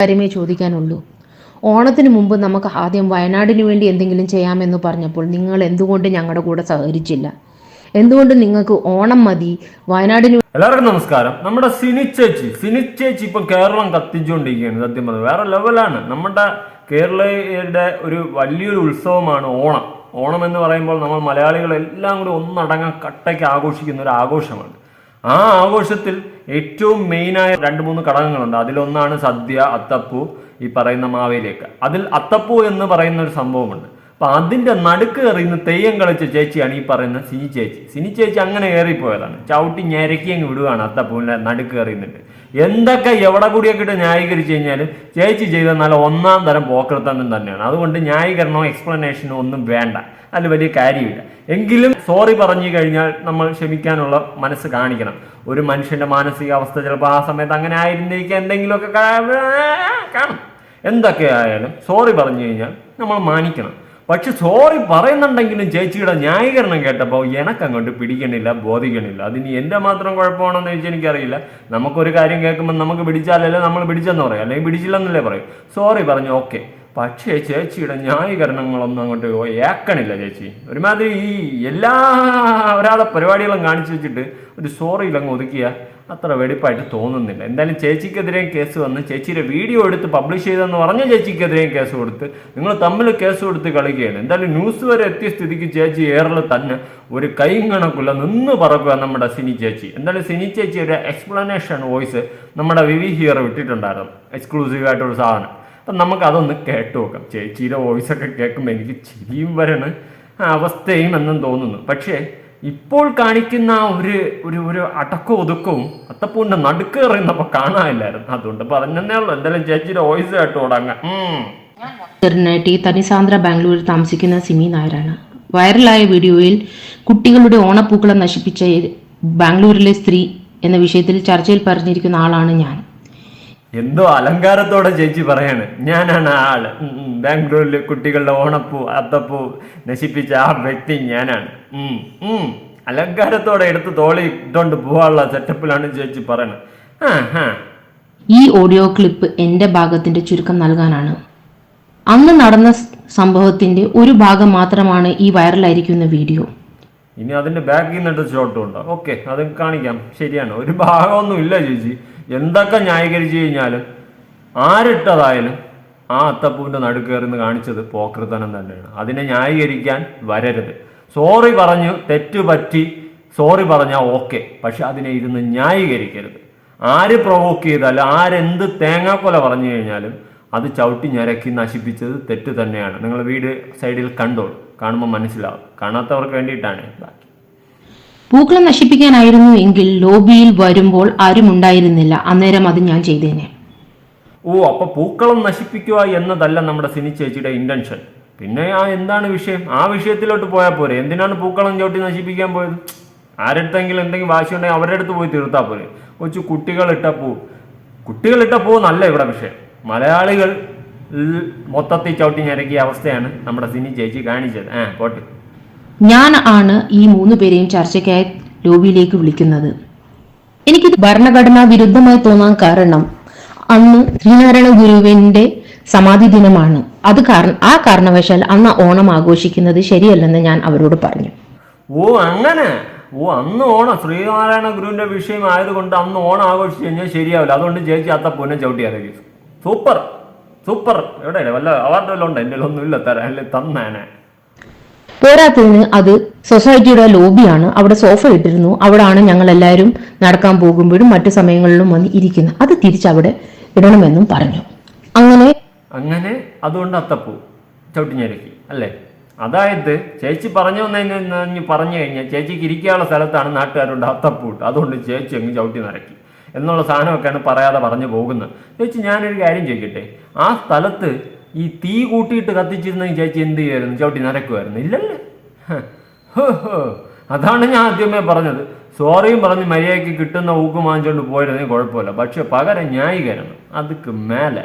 കാര്യമേ ചോദിക്കാനുള്ളൂ. ഓണത്തിന് മുമ്പ് നമുക്ക് ആദ്യം വയനാടിന് വേണ്ടി എന്തെങ്കിലും ചെയ്യാമെന്ന് പറഞ്ഞപ്പോൾ നിങ്ങൾ എന്തുകൊണ്ട് ഞങ്ങളുടെ കൂടെ സഹകരിച്ചില്ല? എന്തുകൊണ്ട് നിങ്ങൾക്ക് ഓണം മതി വയനാടിന് എല്ലാവർക്കും നമസ്കാരം. നമ്മുടെ സിനി ചേച്ചി സിനി ചേച്ചി ഇപ്പം കേരളം കത്തിച്ചുകൊണ്ടിരിക്കുകയാണ് സത്യം പറഞ്ഞത് വേറെ ലെവലാണ്. നമ്മുടെ കേരളീയരുടെ ഒരു വലിയൊരു ഉത്സവമാണ് ഓണം. ഓണം എന്ന് പറയുമ്പോൾ നമ്മൾ മലയാളികൾ എല്ലാം കൂടി ഒന്നടങ്ങാൻ കട്ടയ്ക്ക് ആഘോഷിക്കുന്ന ഒരു ആഘോഷമാണ്. ആ ആഘോഷത്തിൽ ഏറ്റവും മെയിനായ രണ്ട് മൂന്ന് ഘടകങ്ങളുണ്ട്. അതിലൊന്നാണ് സദ്യ അത്തപ്പൂ ഈ പറയുന്ന മാവേലിയൊക്കെ. അതിൽ അത്തപ്പൂ എന്ന് പറയുന്ന ഒരു സംഭവമുണ്ട്. അപ്പൊ അതിന്റെ നടുക്ക് എറിയുന്ന തെയ്യം കളിച്ച ചേച്ചിയാണ് ഈ പറയുന്ന സിനി ചേച്ചി. സിനി ചേച്ചി അങ്ങനെ ഏറിപ്പോയതാണ്. ചവിട്ടി ഞരക്കി അങ്ങ് വിടുകയാണ് അത്തപ്പൂവിന്റെ നടുക്ക് എറിയുന്നുണ്ട്. എന്തൊക്കെ എവിടെ കൂടിയൊക്കെ ഇട്ട് ന്യായീകരിച്ചു കഴിഞ്ഞാലും ചേച്ചി ചെയ്ത നല്ല ഒന്നാം തരം പോക്കൃത്തം തന്നെയാണ്. അതുകൊണ്ട് ന്യായീകരണമോ എക്സ്പ്ലനേഷനോ ഒന്നും വേണ്ട. അതിൽ വലിയ കാര്യമില്ല. എങ്കിലും സോറി പറഞ്ഞു കഴിഞ്ഞാൽ നമ്മൾ ക്ഷമിക്കാനുള്ള മനസ്സ് കാണിക്കണം. ഒരു മനുഷ്യന്റെ മാനസികാവസ്ഥ ചിലപ്പോൾ ആ സമയത്ത് അങ്ങനെ ആയിരുന്നിരിക്കുക എന്തെങ്കിലുമൊക്കെ കാണും. എന്തൊക്കെ ആയാലും സോറി പറഞ്ഞു കഴിഞ്ഞാൽ നമ്മൾ മാനിക്കണം. പക്ഷെ സോറി പറയുന്നുണ്ടെങ്കിലും ചേച്ചിയുടെ ന്യായീകരണം കേട്ടപ്പോൾ എനക്കങ്ങോട്ട് പിടിക്കണില്ല ബോധിക്കണില്ല. അതിന് എന്റെ മാത്രം കുഴപ്പമാണെന്ന് ചോദിച്ചാൽ എനിക്കറിയില്ല. നമുക്കൊരു കാര്യം കേൾക്കുമ്പോൾ നമുക്ക് പിടിച്ചാലല്ലേ നമ്മൾ പിടിച്ചെന്ന് പറയാം. അല്ലെങ്കിൽ പിടിച്ചില്ലെന്നല്ലേ പറയും. സോറി പറഞ്ഞു ഓക്കെ പക്ഷേ ചേച്ചിയുടെ ന്യായീകരണങ്ങളൊന്നും അങ്ങോട്ട് ഏക്കണില്ല ചേച്ചി. ഒരുമാതിരി ഈ എല്ലാ ഒരാളെ പരിപാടികളും കാണിച്ചു വെച്ചിട്ട് ഒരു സോറിയിലങ്ങ് ഒതുക്കിയ അത്ര വെടിപ്പായിട്ട് തോന്നുന്നില്ല. എന്തായാലും ചേച്ചിക്കെതിരെയും കേസ് വന്ന് ചേച്ചിയുടെ വീഡിയോ എടുത്ത് പബ്ലിഷ് ചെയ്തെന്ന് പറഞ്ഞ ചേച്ചിക്കെതിരെയും കേസ് കൊടുത്ത് നിങ്ങൾ തമ്മിൽ കേസ് കൊടുത്ത് കളിക്കുകയാണ്. എന്തായാലും ന്യൂസ് വരെ എത്തിയ സ്ഥിതിക്ക് ചേച്ചി ഏറിൽ തന്നെ ഒരു കൈങ്ങണക്കുള്ള നിന്ന് പറക്കുക നമ്മുടെ സിനി ചേച്ചി. എന്തായാലും സിനി ചേച്ചിയുടെ എക്സ്പ്ലനേഷൻ വോയിസ് നമ്മുടെ വിവി ഹിയർ വിട്ടിട്ടുണ്ടായിരുന്നു. എക്സ്ക്ലൂസീവ് ആയിട്ടൊരു സാധനം. അപ്പം നമുക്കതൊന്ന് കേട്ടു നോക്കാം. ചേച്ചിയുടെ വോയിസൊക്കെ കേൾക്കുമ്പോൾ എനിക്ക് ചിരിയും വരണ അവസ്ഥയും എന്നും തോന്നുന്നു. പക്ഷേ ഇപ്പോൾ കാണിക്കുന്ന ഒരു ഒരു ഒരു അടക്കവും ഒതുക്കവും അത്തപ്പൂണ്ട് നടുക്ക് എറിയുന്നപ്പോൾ കാണാനില്ലായിരുന്നു. അതുകൊണ്ട് പറഞ്ഞതേ ഉള്ളൂ. എന്തായാലും ചേച്ചിയുടെ വോയിസ് കേട്ടു തുടങ്ങാം. നടി തനിസാന്ദ്ര ബാംഗ്ലൂരിൽ താമസിക്കുന്ന സിമി നായരാണ്. വൈറലായ വീഡിയോയിൽ കുട്ടികളുടെ ഓണപ്പൂക്കളം നശിപ്പിച്ച ബാംഗ്ലൂരിലെ സ്ത്രീ എന്ന വിഷയത്തിൽ ചർച്ചയിൽ പറഞ്ഞിരിക്കുന്ന ആളാണ് ഞാൻ. എന്തോ അലങ്കാരത്തോടെ ചേച്ചി പറയാണ്. ഞാനാണ് ആ ആൾ. ബാംഗ്ലൂരിൽ കുട്ടികളുടെ ഓണപ്പൂ അത്തപ്പൂ നശിപ്പിച്ച ആ വ്യക്തി ഞാനാണ്. അലങ്കാരത്തോടെ എടുത്ത് തോളി ഇട്ടോണ്ട് പോവാനുള്ള സെറ്റപ്പിലാണ് ചേച്ചി പറയണത്. ഈ ഓഡിയോ ക്ലിപ്പ് എന്റെ ഭാഗത്തിന്റെ ചുരുക്കം നൽകാനാണ്. അന്ന് നടന്ന സംഭവത്തിന്റെ ഒരു ഭാഗം മാത്രമാണ് ഈ വൈറലായിരിക്കുന്ന വീഡിയോ. ഇനി അതിന്റെ ബാക്കിൽ നിന്നിട്ട് ഷോട്ടും ഉണ്ടോ? ഓക്കെ അത് കാണിക്കാം. ശരിയാണ്. ഒരു ഭാഗമൊന്നും ഇല്ല ചേച്ചി. എന്തൊക്കെ ന്യായീകരിച്ചു കഴിഞ്ഞാലും ആരിട്ടതായാലും ആ അത്തപ്പൂവിന്റെ നടുക്കേറിന്ന് കാണിച്ചത് പോക്കൃതനം തന്നെയാണ്. അതിനെ ന്യായീകരിക്കാൻ വരരുത്. സോറി പറഞ്ഞു തെറ്റ് പറ്റി സോറി പറഞ്ഞാൽ ഓക്കെ പക്ഷെ അതിനെ ഇരുന്ന് ന്യായീകരിക്കരുത്. ആര് പ്രൊവോക്ക് ചെയ്താലും ആരെന്ത് തേങ്ങാക്കൊല പറഞ്ഞു കഴിഞ്ഞാലും അത് ചവിട്ടി ഞരക്കി നശിപ്പിച്ചത് തെറ്റ് തന്നെയാണ്. നിങ്ങൾ വീട് സൈഡിൽ കണ്ടോളൂ. കാണുമ്പോൾ മനസ്സിലാവും. കാണാത്തവർക്ക് വേണ്ടിയിട്ടാണ് ബാക്കി പൂക്കളം നശിപ്പിക്കാനായിരുന്നു എങ്കിൽ ലോബിയിൽ വരുമ്പോൾ ആരും ഉണ്ടായിരുന്നില്ല. അന്നേരം അത് ഞാൻ ചെയ്തേനെ. ഓ അപ്പൊ പൂക്കളം നശിപ്പിക്കുക എന്നതല്ല നമ്മുടെ സിനി ചേച്ചിയുടെ ഇന്റൻഷൻ പിന്നെ ആ എന്താണ് വിഷയം? ആ വിഷയത്തിലോട്ട് പോയാൽ പോരെ. എന്തിനാണ് പൂക്കളം ചവിട്ടി നശിപ്പിക്കാൻ പോയത്? ആരടുത്തെങ്കിലും എന്തെങ്കിലും വാശി ഉണ്ടെങ്കിൽ അവരുടെ അടുത്ത് പോയി തീർത്താൽ പോരെ. കൊച്ചു കുട്ടികളിട്ട പൂ. കുട്ടികളിട്ട പൂ നല്ല ഇവിടെ വിഷയം. മലയാളികൾ മൊത്തത്തിൽ ചവിട്ടി ഞരക്കിയ അവസ്ഥയാണ് നമ്മുടെ സിനി ചേച്ചി കാണിച്ചത്. ആ പോട്ടെ. ഞാൻ ആണ് ഈ മൂന്ന് പേരെയും ചർച്ചയ്ക്കായി ലോബിയിലേക്ക് വിളിക്കുന്നത്. എനിക്കിത് ഭരണഘടനാ വിരുദ്ധമായി തോന്നാൻ കാരണം അന്ന് ശ്രീനാരായണ ഗുരുവിന്റെ സമാധി ദിനമാണ്. അത് കാരണം ആ കാരണവശാൽ അന്ന് ഓണം ആഘോഷിക്കുന്നത് ശരിയല്ലെന്ന് ഞാൻ അവരോട് പറഞ്ഞു. ഓ അങ്ങനെ? ഓ അന്ന് ഓണം. ശ്രീനാരായണ ഗുരുവിന്റെ വിഷയം ആയതുകൊണ്ട് അന്ന് ഓണം ആഘോഷിച്ചു കഴിഞ്ഞാൽ ശരിയാവില്ല. അതുകൊണ്ട് ചേച്ചി അത്ത പൊന്നെ ചവിട്ടി ഇറങ്ങി സൂപ്പർ. സൂപ്പർ. എവിടെ വല്ല അവാർഡ് വല്ലതും ഉണ്ടോ? എന്റെ ഒന്നും ഇല്ല തരാൻ അല്ലേ തന്നേനെ. പോരാത്തതിന് അത് സൊസൈറ്റിയുടെ ലോബിയാണ്. അവിടെ സോഫ ഇട്ടിരുന്നു. അവിടെയാണ് ഞങ്ങൾ എല്ലാവരും നടക്കാൻ പോകുമ്പോഴും മറ്റു സമയങ്ങളിലും വന്ന് ഇരിക്കുന്നത്. അത് തിരിച്ചവിടെ ഇടണമെന്നും പറഞ്ഞു. അങ്ങനെ അങ്ങനെ അതുകൊണ്ട് അത്തപ്പൂ ചവിട്ടി ഞെരക്കി അല്ലേ? അതായത് ചേച്ചി പറഞ്ഞു വന്നതിന് പറഞ്ഞു കഴിഞ്ഞാൽ ചേച്ചിക്ക് ഇരിക്കാനുള്ള സ്ഥലത്താണ് നാട്ടുകാരുണ്ട് അത്തപ്പൂ ഇട്ട് അതുകൊണ്ട് ചേച്ചി അങ്ങ് ചവിട്ടി നിരക്കി എന്നുള്ള സാധനമൊക്കെയാണ് പറയാതെ പറഞ്ഞു പോകുന്നത്. ചേച്ചി ഞാനൊരു കാര്യം ചോദിക്കട്ടെ? ആ സ്ഥലത്ത് ഈ തീ കൂട്ടിയിട്ട് കത്തിച്ചിരുന്ന ചേച്ചി എന്ത് ചെയ്യുമായിരുന്നു? ചവിട്ടി നരക്കുമായിരുന്നു. ഇല്ലല്ലേ. അതാണ് ഞാൻ ആദ്യമേ പറഞ്ഞത്. സോറിയും പറഞ്ഞ് മര്യാദയ്ക്ക് കിട്ടുന്ന ഊക്ക് വാങ്ങിച്ചുകൊണ്ട് പോയിരുന്നെങ്കിൽ കുഴപ്പമില്ല. പക്ഷെ പകരം ന്യായീകരണം. അതുക്ക് മേലെ.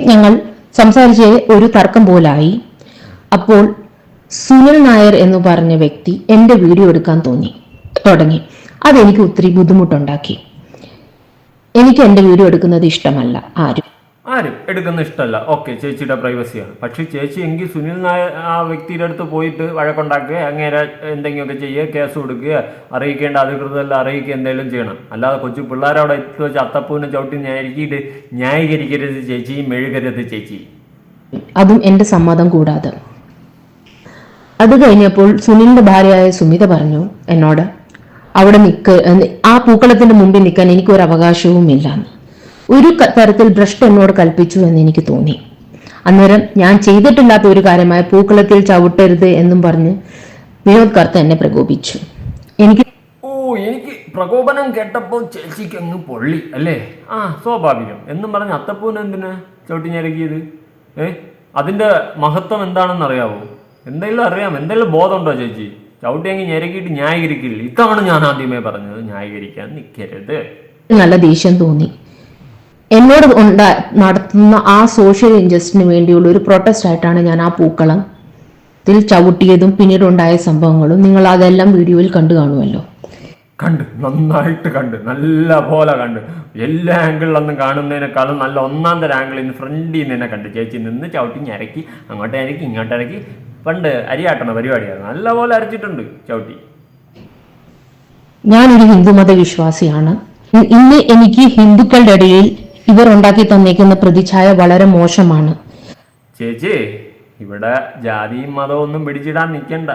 ഞങ്ങൾ സംസാരിച്ച് ഒരു തർക്കം പോലായി. അപ്പോൾ സുനിൽ നായർ എന്ന് പറഞ്ഞ വ്യക്തി എന്റെ വീഡിയോ എടുക്കാൻ തോന്നി. തുടങ്ങി. അതെനിക്ക് ഒത്തിരി ബുദ്ധിമുട്ടുണ്ടാക്കി. എനിക്ക് എന്റെ വീഡിയോ എടുക്കുന്നത് ഇഷ്ടമല്ല. ആരും. ആരും എടുക്കുന്ന ഇഷ്ടമല്ല. ഓക്കെ ചേച്ചിയുടെ പ്രൈവസിയാണ് പക്ഷേ ചേച്ചി എങ്കിൽ സുനിൽ നായർ ആ വ്യക്തിയുടെ അടുത്ത് പോയിട്ട് വഴക്കുണ്ടാക്കുക അങ്ങനെ എന്തെങ്കിലുമൊക്കെ ചെയ്യുക കേസ് കൊടുക്കുക അറിയിക്കേണ്ട അധികൃതരെല്ലാം അറിയിക്കുക എന്തെങ്കിലും ചെയ്യണം. അല്ലാതെ കൊച്ചു പിള്ളേരവിടെ എത്തി വെച്ച് അത്തപ്പൂവിനെ ചവിട്ടി ന്യായീകരിക്കിട്ട് ന്യായീകരിക്കരുത് ചേച്ചി മെഴുകരുത് ചേച്ചി. അതും എന്റെ സമ്മതം കൂടാതെ. അത് കഴിഞ്ഞപ്പോൾ സുനിലിന്റെ ഭാര്യയായ സുമിത പറഞ്ഞു എന്നോട് അവിടെ നിൽക്ക് ആ പൂക്കളത്തിന്റെ മുമ്പിൽ നിൽക്കാൻ എനിക്കൊരു അവകാശവുമില്ല ഒരു തരത്തിൽ ഭ്രഷ്ട് എന്നോട് കൽപ്പിച്ചു എന്ന് എനിക്ക് തോന്നി. അന്നേരം ഞാൻ ചെയ്തിട്ടില്ലാത്ത ഒരു കാര്യമായ പൂക്കളത്തിൽ ചവിട്ടരുത് എന്നും പറഞ്ഞ് വിനോദ് കർത്ത എന്നെ പ്രകോപിച്ചു. എനിക്ക് ഓ എനിക്ക് പ്രകോപനം കേട്ടപ്പോൾ ചേച്ചിക്ക് അങ്ങ് പൊള്ളി അല്ലേ? ആ സ്വാഭാവികം. എന്നും പറഞ്ഞ് അത്തപ്പൂവിന് എന്തിനാ ചവിട്ടി ഞരക്കിയത്? ഏ? അതിന്റെ മഹത്വം എന്താണെന്ന് അറിയാവോ എന്തെങ്കിലും അറിയാം. എന്തെങ്കിലും ബോധമുണ്ടോ ചേച്ചി? ചവിട്ടി അങ്ങ് ഞരക്കിയിട്ട് ന്യായീകരിക്കില്ല. ഇതാണ് ഞാൻ ആദ്യമേ പറഞ്ഞത് ന്യായീകരിക്കാൻ നിൽക്കരുത് നല്ല ദേഷ്യം തോന്നി. എന്നോട് ഉണ്ടാ നടത്തുന്ന ആ സോഷ്യൽ ഇൻജസ്റ്റിന് വേണ്ടിയുള്ള ഒരു പ്രൊട്ടസ്റ്റ് ആയിട്ടാണ് ഞാൻ ആ പൂക്കളത്തിൽ ചവിട്ടിയതും പിന്നീട് ഉണ്ടായ സംഭവങ്ങളും നിങ്ങൾ അതെല്ലാം വീഡിയോയിൽ കണ്ടു കാണുമല്ലോ. കണ്ട്. നന്നായിട്ട് കണ്ട്. നല്ല പോലെ കണ്ട്. എല്ലാ ആംഗിളിലൊന്നും കാണുന്നതിനേക്കാളും നല്ല ഒന്നാം തരം ആംഗിളിൽ നിന്ന് ഫ്രണ്ടിൽ നിന്ന് തന്നെ കണ്ട്. ചേച്ചി നിന്ന് ചവിട്ടി ഞരക്കി അങ്ങോട്ട് ഇറക്കി ഇങ്ങോട്ട് ഇറക്കി പണ്ട് അരിയാട്ടണ പരിപാടിയാണ് നല്ല പോലെ അരച്ചിട്ടുണ്ട് ചവിട്ടി. ഞാനൊരു ഹിന്ദുമത വിശ്വാസിയാണ് ഇ- ഇന്ന് എനിക്ക് ഹിന്ദുക്കളുടെ ഇടയിൽ ഇവർ ഉണ്ടാക്കി തന്നേക്കുന്ന പ്രതിച്ഛായ വളരെ മോശമാണ്. ചേച്ചി ഇവിടെ ജാതിയും മതവും ഒന്നും പിടിച്ചിടാൻ നിൽക്കണ്ട.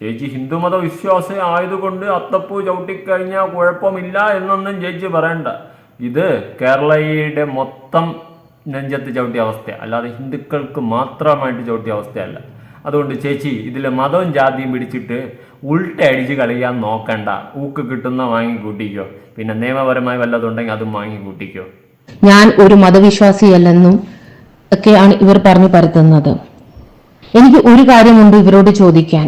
ചേച്ചി ഹിന്ദുമത വിശ്വാസി ആയതുകൊണ്ട് അത്തപ്പൂ ചവിട്ടിക്കഴിഞ്ഞാൽ കുഴപ്പമില്ല എന്നൊന്നും ചേച്ചി പറയണ്ട. ഇത് കേരളയുടെ മൊത്തം നെഞ്ചത്ത് ചവിട്ടിയ അവസ്ഥ അല്ലാതെ ഹിന്ദുക്കൾക്ക് മാത്രമായിട്ട് ചവിട്ടിയ അവസ്ഥയല്ല. അതുകൊണ്ട് ചേച്ചി ഇതിൽ മതവും ജാതിയും പിടിച്ചിട്ട് ഉൾട്ട അടിച്ച് കളിയാൻ നോക്കണ്ട. ഊക്ക് കിട്ടുന്ന വാങ്ങി കൂട്ടിക്കോ പിന്നെ നിയമപരമായി വല്ലതുണ്ടെങ്കിൽ അതും വാങ്ങി കൂട്ടിക്കോ ഞാൻ ഒരു മതവിശ്വാസിയല്ലെന്നും ഒക്കെയാണ് ഇവർ പറഞ്ഞു പരത്തുന്നത്. എനിക്ക് ഒരു കാര്യമുണ്ട് ഇവരോട് ചോദിക്കാൻ.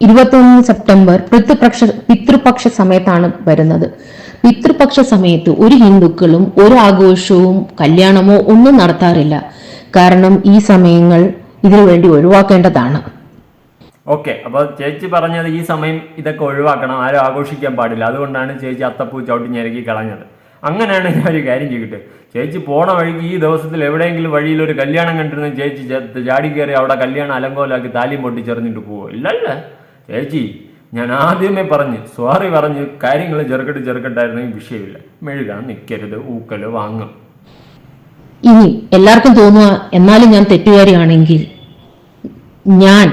ഇരുപത്തൊന്ന് സെപ്റ്റംബർ പിതൃപക്ഷ പിതൃപക്ഷ സമയത്താണ് വരുന്നത്. പിതൃപക്ഷ സമയത്ത് ഒരു ഹിന്ദുക്കളും ഒരു ആഘോഷവും കല്യാണമോ ഒന്നും നടത്താറില്ല. കാരണം ഈ സമയങ്ങൾ ഇതിനു വേണ്ടി ഒഴിവാക്കേണ്ടതാണ്. ഓക്കെ അപ്പോൾ ചേച്ചി പറഞ്ഞത് ഈ സമയം ഇതൊക്കെ ഒഴിവാക്കണം ആരും ആഘോഷിക്കാൻ പാടില്ല. അതുകൊണ്ടാണ് ചേച്ചി അത്തപ്പൂ ചവിട്ടി ഞെരക്കി കളഞ്ഞത്. അങ്ങനെയാണ് ഞാൻ ഒരു കാര്യം ചെയ്തിട്ട് ചേച്ചി പോണ വഴിക്ക് ഈ ദിവസത്തിൽ എവിടെയെങ്കിലും വഴിയിൽ ഒരു കല്യാണം കണ്ടിരുന്ന ചേച്ചി ചാടി കയറി അവിടെ കല്യാണം അലങ്കോലാക്കി താലിയും പൊട്ടിച്ചെറിഞ്ഞിട്ട് പോവോ? ഇല്ലല്ല. ചേച്ചി ഞാൻ ആദ്യമേ പറഞ്ഞ് സോറി പറഞ്ഞ് കാര്യങ്ങൾ ചെറുക്കട്ട് ചെറുക്കട്ടായിരുന്നെങ്കിൽ വിഷയമില്ല. മെഴുകാൻ നിൽക്കരുത് ഊക്കൽ വാങ്ങും. ഇനി എല്ലാവർക്കും തോന്നുക എന്നാലും ഞാൻ തെറ്റുകാരിയാണെങ്കിൽ ഞാൻ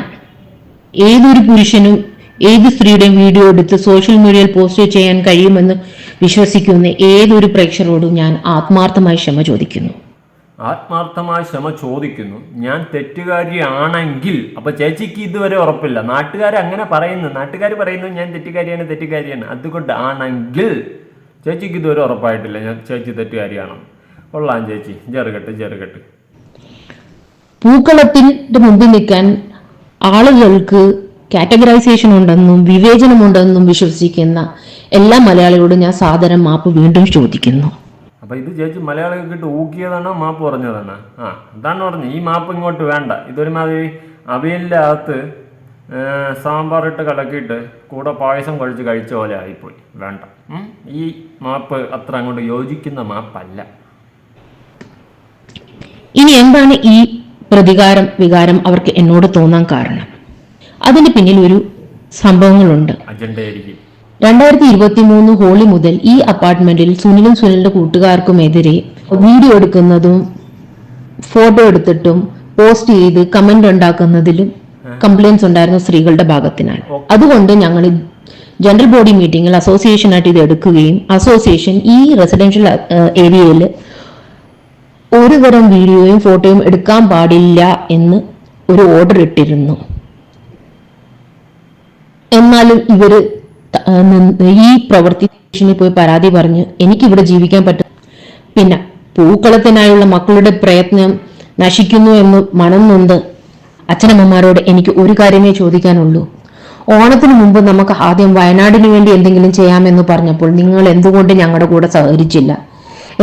ഏതൊരു പുരുഷനും ഏത് സ്ത്രീയുടെയും വീഡിയോ എടുത്ത് സോഷ്യൽ മീഡിയയിൽ പോസ്റ്റ് ചെയ്യാൻ കഴിയുമെന്ന് വിശ്വസിക്കുന്ന ഏതൊരു പ്രേക്ഷകരോടും ഞാൻ ആത്മാർത്ഥമായി ക്ഷമ ചോദിക്കുന്നു. ആത്മാർത്ഥമായി ക്ഷമ ചോദിക്കുന്നു. ഞാൻ തെറ്റുകാരിയാണെങ്കിൽ അപ്പൊ ചേച്ചിക്ക് ഇതുവരെ ഉറപ്പില്ല. നാട്ടുകാർ അങ്ങനെ പറയുന്നു. നാട്ടുകാർ പറയുന്നു ഞാൻ തെറ്റുകാരിയാണ് തെറ്റുകാരിയാണ്. അതുകൊണ്ട് ആണെങ്കിൽ ചേച്ചിക്ക് ഇതുവരെ ഉറപ്പായിട്ടില്ല. ഞാൻ ചേച്ചി തെറ്റുകാരിയാണ്. കൊള്ളാം ചേച്ചി. ചെറുകെട്ട് ചെറുകെട്ട്. പൂക്കളത്തിന്റെ മുമ്പിൽ നിൽക്കാൻ ആളുകൾക്ക് കാറ്റഗറൈസേഷൻ ഉണ്ടെന്നും വിവേചനമുണ്ടെന്നും വിശ്വസിക്കുന്ന എല്ലാ മലയാളികളോടും ഞാൻ സാദരം മാപ്പ് വീണ്ടും ചോദിക്കുന്നു. അപ്പൊ ഇത് ചേച്ചി മലയാളികൾക്ക് ഊക്കിയതാണോ മാപ്പ് പറഞ്ഞതാണോ ആ എന്താണ് പറഞ്ഞത്. ഈ മാപ്പ് ഇങ്ങോട്ട് വേണ്ട. ഇതൊരുമാതിരി അവിയലിന്റെ അകത്ത് സാമ്പാറിട്ട് കലക്കിയിട്ട് കൂടെ പായസം കഴിച്ച് കഴിച്ച പോലെ ആയിപ്പോയി. വേണ്ട. ഈ മാപ്പ് അത്ര അങ്ങോട്ട് യോജിക്കുന്ന മാപ്പല്ല. ഇനി എന്താണ് ഈ പ്രതികാരം വികാരം അവർക്ക് എന്നോട് തോന്നാൻ കാരണം? അതിന് പിന്നിൽ ഒരു സംഭവങ്ങളുണ്ട്. രണ്ടായിരത്തി ഇരുപത്തി മൂന്ന് ഹോളി മുതൽ ഈ അപ്പാർട്ട്മെന്റിൽ സുനിലും സുനിലിന്റെ കൂട്ടുകാർക്കുമെതിരെ വീഡിയോ എടുക്കുന്നതും ഫോട്ടോ എടുത്തിട്ടും പോസ്റ്റ് ചെയ്ത് കമന്റ് ഉണ്ടാക്കുന്നതിലും കംപ്ലൈൻസ് ഉണ്ടായിരുന്ന സ്ത്രീകളുടെ ഭാഗത്തിനാണ്. അതുകൊണ്ട് ഞങ്ങൾ ജനറൽ ബോഡി മീറ്റിംഗിൽ അസോസിയേഷനായിട്ട് ഇത് എടുക്കുകയും അസോസിയേഷൻ ഈ റെസിഡൻഷ്യൽ ഏരിയയിൽ ഒരു തരം വീഡിയോയും ഫോട്ടോയും എടുക്കാൻ പാടില്ല എന്ന് ഒരു ഓർഡർ ഇട്ടിരുന്നു. എന്നാലും ഇവർ ഈ പ്രവൃത്തി പോയി പരാതി പറഞ്ഞ് എനിക്കിവിടെ ജീവിക്കാൻ പറ്റും. പിന്നെ പൂക്കളത്തിനായുള്ള മക്കളുടെ പ്രയത്നം നശിക്കുന്നു എന്ന് മനം നൊന്ത് അച്ഛനമ്മമാരോട് എനിക്ക് ഒരു കാര്യമേ ചോദിക്കാനുള്ളൂ. ഓണത്തിന് മുമ്പ് നമുക്ക് ആദ്യം വയനാടിന് വേണ്ടി എന്തെങ്കിലും ചെയ്യാമെന്ന് പറഞ്ഞപ്പോൾ നിങ്ങൾ എന്തുകൊണ്ട് ഞങ്ങളുടെ കൂടെ സഹകരിച്ചില്ല?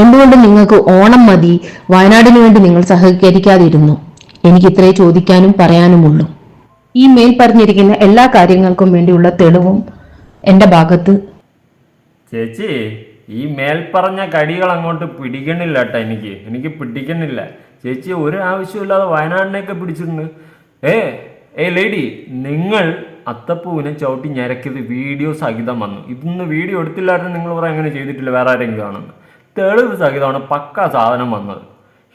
എന്തുകൊണ്ട് നിങ്ങൾക്ക് ഓണം മതി വയനാടിന് വേണ്ടി നിങ്ങൾ സഹകരിക്കാതിരുന്നു? എനിക്ക് ഇത്രേ ചോദിക്കാനും പറയാനുമുള്ളൂ. ഈ മെയിൽ പറഞ്ഞിരിക്കുന്ന എല്ലാ കാര്യങ്ങൾക്കും വേണ്ടിയുള്ള തെളിവും എന്റെ ഭാഗത്ത് ചേച്ചി ഈ മേൽപ്പറഞ്ഞ കടികൾ അങ്ങോട്ട് പിടിക്കണില്ല കേട്ടോ എനിക്ക്. എനിക്ക് പിടിക്കണില്ല. ചേച്ചി ഒരു ആവശ്യമില്ലാതെ വയനാടിനെയൊക്കെ പിടിച്ചിട്ടുണ്ട് ഏ ഏ ലേഡി നിങ്ങൾ അത്തപ്പൂവിനെ ചവിട്ടി ഞരക്കിയത് വീഡിയോ സഹിതം വന്നു. ഇതൊന്ന് വീഡിയോ എടുത്തില്ലായിരുന്നു നിങ്ങൾ പറയാൻ അങ്ങനെ ചെയ്തിട്ടില്ല വേറെ ആരെങ്കിലും ആണെന്ന്. തെളിവ് സഹിതമാണ് പക്ക സാധനം വന്നത്.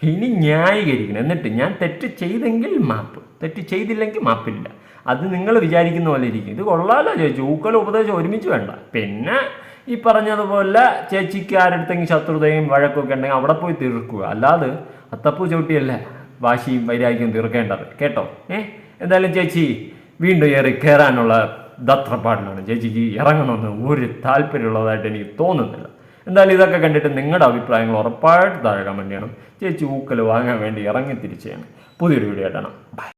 ഇനി ന്യായീകരിക്കണം. എന്നിട്ട് ഞാൻ തെറ്റ് ചെയ്തെങ്കിൽ മാപ്പ്. തെറ്റ് ചെയ്തില്ലെങ്കിൽ മാപ്പില്ല. അത് നിങ്ങൾ വിചാരിക്കുന്ന പോലെ ഇരിക്കും. ഇത് കൊള്ളാലോ ചേച്ചി. ഊക്കലും ഉപദേശം ഒരുമിച്ച് വേണ്ട. പിന്നെ ഈ പറഞ്ഞതുപോലെ ചേച്ചിക്ക് ആരെടുത്തെങ്കിലും ശത്രുതയും വഴക്കൊക്കെ ഉണ്ടെങ്കിൽ അവിടെ പോയി തീർക്കുക. അല്ലാതെ അത്തപ്പൂ ചവിട്ടിയല്ലേ വാശിയും വൈരാഗ്യവും തീർക്കേണ്ടത്. കേട്ടോ? ഏ? എന്തായാലും ചേച്ചി വീണ്ടും ഏറി കയറാനുള്ള ദത്രപ്പാടിലാണ്. ചേച്ചിക്ക് ഇറങ്ങണമെന്ന് ഒരു താല്പര്യമുള്ളതായിട്ട് എനിക്ക് തോന്നുന്നില്ല. എന്തായാലും ഇതൊക്കെ കണ്ടിട്ട് നിങ്ങളുടെ അഭിപ്രായങ്ങൾ ഉറപ്പായിട്ട് താഴെ കമന്റ് ചെയ്യണം. ചേച്ചി ഊക്കൽ വാങ്ങാൻ വേണ്ടി ഇറങ്ങി തിരിച്ചു ചെയ്യണം പുതിയൊരു വീഡിയോ ആയിട്ടാണ് ബൈ